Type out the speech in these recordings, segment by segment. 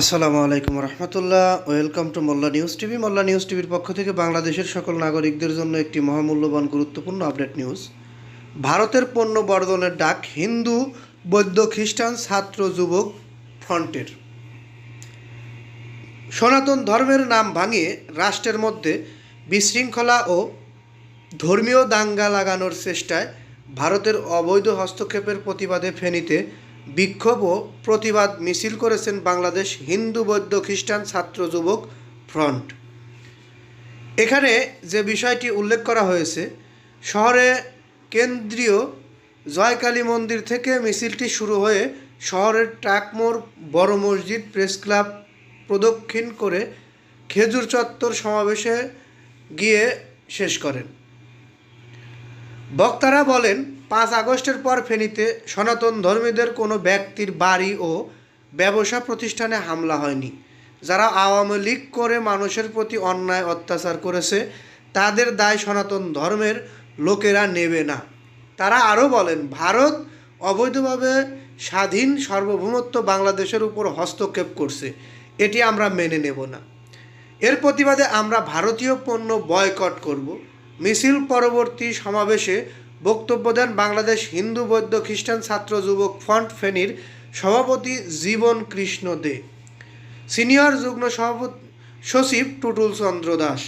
আসসালামু আলাইকুম রহমতুল্লাহ। Welcome to Molla News TV. Molla News টিভির পক্ষ থেকে বাংলাদেশের সকল নাগরিকদের জন্য একটি মহামূল্যবান, গুরুত্বপূর্ণ আপডেট নিউজ। ভারতের পণ্য বর্ধনের ডাক হিন্দু, বৌদ্ধ, খ্রিস্টান, ছাত্র, যুবক ফ্রন্টের। সনাতন ধর্মের নাম ভাঙিয়ে রাষ্ট্রের মধ্যে বিশৃঙ্খলা ও ধর্মীয় দাঙ্গা লাগানোর চেষ্টায় ভারতের অবৈধ হস্তক্ষেপের প্রতিবাদে ফেনীতে বিক্ষোভ ও প্রতিবাদ মিছিল করেছেন বাংলাদেশ হিন্দু বৌদ্ধ খ্রিস্টান ছাত্র যুবক ফ্রন্ট। এখানে যে বিষয়টি উল্লেখ করা হয়েছে, শহরে কেন্দ্রীয় জয়কালী মন্দির থেকে মিছিলটি শুরু হয়ে শহরের ট্রাকমোড় বড় মসজিদ প্রেস ক্লাব প্রদক্ষিণ করে খেজুর চত্বর সমাবেশে গিয়ে শেষ করেন। বক্তারা বলেন পাঁচ আগস্টের পর ফেনীতে সনাতন ধর্মীদের কোনো ব্যক্তির বাড়ি ও ব্যবসা প্রতিষ্ঠানে হামলা হয়নি। যারা আওয়ামী লীগ করে মানুষের প্রতি অন্যায় অত্যাচার করেছে, তাদের দায় সনাতন ধর্মের লোকেরা নেবে না। তারা আরও বলেন, ভারত অবৈধভাবে স্বাধীন সার্বভৌমত্ব বাংলাদেশের উপর হস্তক্ষেপ করছে। এটি আমরা মেনে নেব না। এর প্রতিবাদে আমরা ভারতীয় পণ্য বয়কট করব। মিছিল পরবর্তী সমাবেশে বক্তব্য দেন বাংলাদেশ হিন্দু, বৌদ্ধ, খ্রিস্টান ছাত্র যুবক ফ্রন্ট ফেনীর সভাপতি জীবন কৃষ্ণ দে। সিনিয়র যুগ্ম সভাপতি সচিব টুটুল চন্দ্র দাস।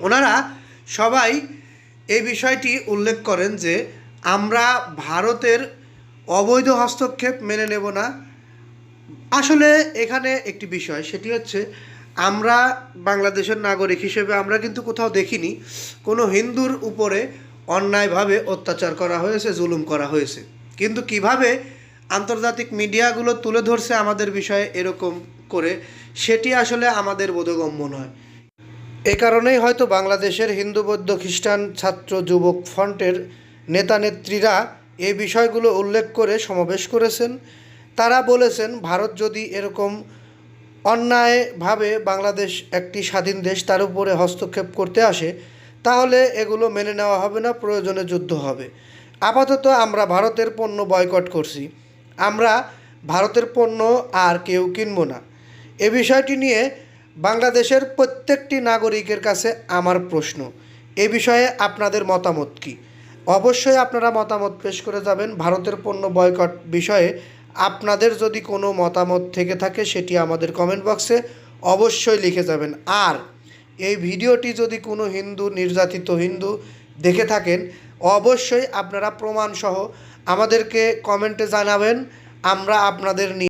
ওনারা সবাই এই বিষয়টি উল্লেখ করেন যে, আমরা ভারতের অবৈধ হস্তক্ষেপ মেনে নেব না। আসলে এখানে একটি বিষয়, সেটি হচ্ছে আমরা বাংলাদেশের নাগরিক হিসেবে আমরা কিন্তু কোথাও দেখিনি। কোনো হিন্দুর উপরে অন্যায়ভাবে অত্যাচার করা হয়েছে, জুলুম করা হয়েছে। কিন্তু কীভাবে আন্তর্জাতিক মিডিয়াগুলো তুলে ধরছে আমাদের বিষয়ে এরকম করে, সেটি আসলে আমাদের বোধগম্য নয়। এ কারণেই হয়তো বাংলাদেশের হিন্দু, বৌদ্ধ, খ্রিস্টান ছাত্র, যুবক ফ্রন্টের নেতা, নেত্রীরা এই বিষয়গুলো উল্লেখ করে সমাবেশ করেছেন। তারা বলেছেন, ভারত যদি এরকম অন্যায়ভাবে বাংলাদেশ একটি স্বাধীন দেশ, তার উপরে হস্তক্ষেপ করতে আসে তাহলে এগুলো মেনে নেওয়া হবে না, প্রয়োজনে যুদ্ধ হবে। আপাতত আমরা ভারতের পণ্য বয়কট করছি। আমরা ভারতের পণ্য আর কেউ কিনব না। এ বিষয়টি নিয়ে বাংলাদেশের প্রত্যেকটি নাগরিকের কাছে আমার প্রশ্ন, এ বিষয়ে আপনাদের মতামত কী? অবশ্যই আপনারা মতামত পেশ করে যাবেন। ভারতের পণ্য বয়কট বিষয়ে আপনাদের যদি কোনো মতামত থেকে থাকে, সেটি আমাদের কমেন্ট বক্সে অবশ্যই লিখে যাবেন। আর এই ভিডিওটি যদি কোনো হিন্দু, নির্যাতিত হিন্দু দেখে থাকেন, অবশ্যই আপনারা প্রমাণসহ আমাদেরকে কমেন্টে জানাবেন, আমরা আপনাদের নিয়ে